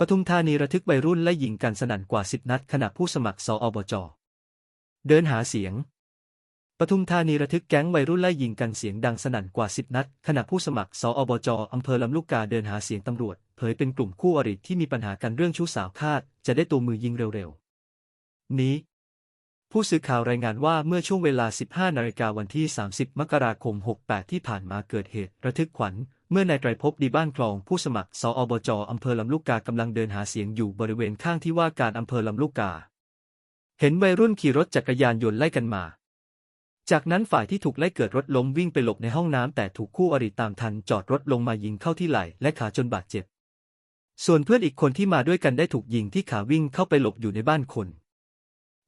ปทุมธานีระทึกวัยรุ่นไล่ยิงกันสนั่นกว่าสิบนัดขณะผู้สมัครสอบจ เดินหาเสียง ปทุมธานีระทึกแก๊งวัยรุ่นไล่ยิงกันเสียงดังสนั่นกว่าสิบนัดขณะผู้สมัครสอบจอำเภอลำลูกกาเดินหาเสียงตำรวจ เผยเป็นกลุ่มคู่อริที่มีปัญหากันเรื่องชู้สาวคาด จะได้ตัวมือยิงเร็วๆ นี้ ผู้สื่อข่าวรายงานว่าเมื่อช่วงเวลา 15 นาฬิกาวันที่ 30 มกราคม 68 ที่ผ่านมาเกิดเหตุระทึกขวัญ เมื่อนายไตรภพดีบ้านคลองผู้สมัคร สอบจอำเภอลำลูกกากำลังเดินหาเสียงอยู่บริเวณข้างที่ว่าการอำเภอลำลูกกา เห็นวัยรุ่นขี่รถจักรยานยนต์ไล่กันมา จากนั้นฝ่ายที่ถูกไล่เกิดรถล้มวิ่งไปหลบในห้องน้ำแต่ถูกคู่อริตามทันจอดรถลงมายิงเข้าที่ไหล่และขาจนบาดเจ็บ ส่วนเพื่อนอีกคนที่มาด้วยกันได้ถูกยิงที่ขาวิ่งเข้าไปหลบอยู่ในบ้านคน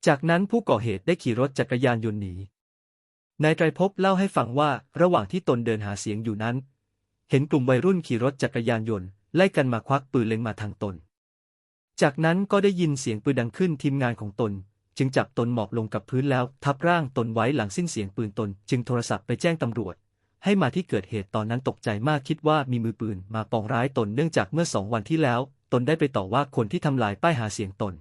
จากนั้นผู้ก่อเหตุได้ขี่รถจักรยานยนต์หนีนายไตรภพเล่าให้ฟังว่าระหว่างที่ตนเดินหาเสียงอยู่นั้น เห็นกลุ่มวัยรุ่นขี่รถจักรยานยนต์ไล่กันมาควักปืนเล็งมาทางตน จากนั้นก็ได้ยินเสียงปืนดังขึ้นทีมงานของตน จึงจับตนหมอบลงกับพื้นแล้ว ทับร่างตนไว้หลังสิ้นเสียงปืนตน จึงโทรศัพท์ไปแจ้งตำรวจ ให้มาที่เกิดเหตุตอนนั้นตกใจมากคิดว่ามีมือปืนมาปองร้ายตนเนื่องจากเมื่อสองวันที่แล้ว ตนได้ไปต่อว่าคนที่ทำลายป้ายหาเสียงตน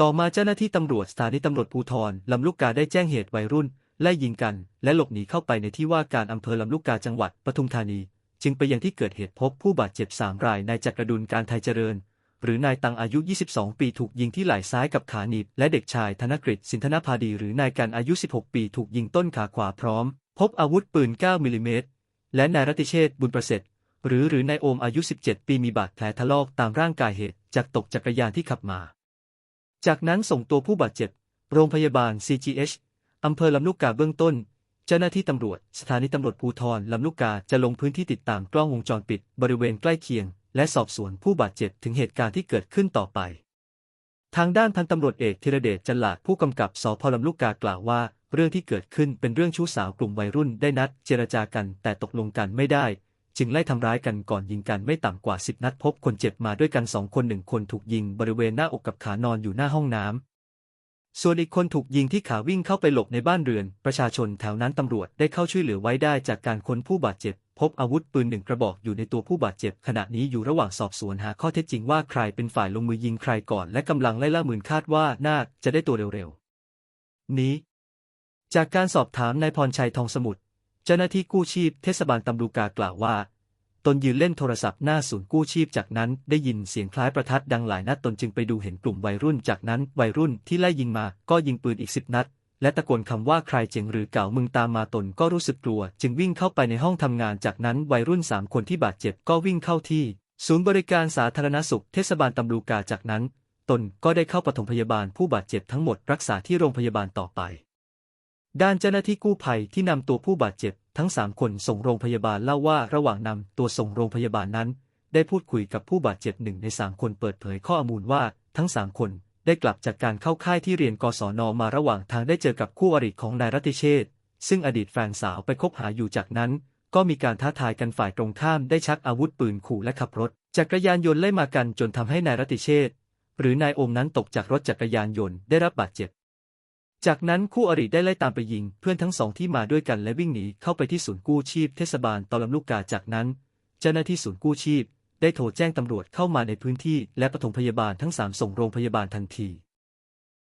ต่อมาเจ้าหน้าที่ตำรวจสถานีตำรวจภูธรลำลูกกาได้แจ้งเหตุวัยรุ่นไล่ยิงกัน และหลบหนีเข้าไปในที่ว่าการอำเภอลำลูกกาจังหวัดปทุมธานี จึงไปยังที่เกิดเหตุพบผู้บาดเจ็บสามรายนายจักรดุลการไทยเจริญ หรือนายตังอายุ 22 ปีถูกยิงที่ไหล่ซ้ายกับขาหนีบและเด็กชายธนกฤษสินธนพาดีหรือนายกันอายุ 16 ปีถูกยิงต้นขาขวาพร้อม พบอาวุธปืน 9 มิลลิเมตรและนายรัติเชษฐ์บุญประเสริฐหรือหรือนายโอมอายุ 17 ปีมีบาดแผลถลอกตามร่างกายเหตุ จากตกจักรยานที่ขับมา จากนั้นส่งตัวผู้บาดเจ็บ โรงพยาบาล CGH อำเภอลำลูกกาเบื้องต้น เจ้าหน้าที่ตำรวจ สถานีตำรวจภูธรลำลูกกาจะลงพื้นที่ติดตามกล้องวงจรปิด บริเวณใกล้เคียง และสอบสวนผู้บาดเจ็บถึงเหตุการณ์ที่เกิดขึ้นต่อไป ทางด้านพันตำรวจเอกธีรเดชจันหลาดผู้กำกับสพลำลูกกากล่าวว่าเรื่องที่เกิดขึ้นเป็นเรื่องชู้สาวกลุ่มวัยรุ่นได้นัดเจรจากันแต่ตกลงกันไม่ได้ จึงไล่ทำร้ายกันก่อนยิงกันไม่ต่ำกว่าสิบนัดพบคนเจ็บมาด้วยกันสองคนหนึ่งคนถูกยิงบริเวณหน้าอกกับขานอนอยู่หน้าห้องน้ำ ส่วนอีกคนถูกยิงที่ขาวิ่งเข้าไปหลบในบ้านเรือน ประชาชนแถวนั้นตำรวจได้เข้าช่วยเหลือไว้ได้จากการค้นผู้บาดเจ็บ พบอาวุธปืนหนึ่งกระบอกอยู่ในตัวผู้บาดเจ็บ ขณะนี้อยู่ระหว่างสอบสวนหาข้อเท็จจริงว่าใครเป็นฝ่ายลงมือยิงใครก่อน และกำลังไล่ล่ามืนคาดว่าน่าจะได้ตัวเร็วๆ นี้ จากการสอบถามนายพรชัยทองสมุทรเจ้าหน้าที่กู้ชีพเทศบาลตำรูกากล่าวว่า ตนยืนเล่นโทรศัพท์หน้าศูนย์กู้ชีพจากนั้นได้ยินเสียงคล้ายประทัดดังหลายนัดตนจึงไปดูเห็นกลุ่มวัยรุ่นจากนั้นวัยรุ่นที่ไล่ยิงมาก็ยิงปืนอีกสิบนัด และตะโกนคำว่าใครเจ๋งหรือเก่ามึงตามมาตนก็รู้สึกกลัว จึงวิ่งเข้าไปในห้องทำงานจากนั้นวัยรุ่นสามคนที่บาดเจ็บก็วิ่งเข้าที่ ศูนย์บริการสาธารณสุขเทศบาลตำรูกาจากนั้น ตนก็ได้เข้าปฐมพยาบาลผู้บาดเจ็บทั้งหมดรักษาที่โรงพยาบาลต่อไป ด้านเจ้าหน้าที่กู้ภัยที่นำตัวผู้บาดเจ็บทั้งสามคนส่งโรงพยาบาลเล่าว่าระหว่างนำตัวส่งโรงพยาบาลนั้น ได้พูดคุยกับผู้บาดเจ็บหนึ่งในสามคนเปิดเผยข้อมูลว่าทั้งสามคนได้กลับจากการเข้าค่ายที่เรียนกศนมาระหว่างทางได้เจอกับคู่อริของนายรัติเชษฐ์ซึ่งอดีตแฟนสาวไปคบหาอยู่จากนั้น ก็มีการท้าทายกันฝ่ายตรงข้ามได้ชักอาวุธปืนขู่และขับรถจักรยานยนต์ไล่มากันจนทำให้นายรัติเชษฐ์หรือนายโอมนั้นตกจากรถจักรยานยนต์ได้รับบาดเจ็บ จากนั้นคู่อริได้ไล่ตามไปยิงเพื่อนทั้งสองที่มาด้วยกันและวิ่งหนีเข้าไปที่ศูนย์กู้ชีพเทศบาลตอลำลูกกาจากนั้น เจ้าหน้าที่ศูนย์กู้ชีพ ได้โทรแจ้งตำรวจเข้ามาในพื้นที่และปฐมพยาบาลทั้งสามส่งโรงพยาบาลทันที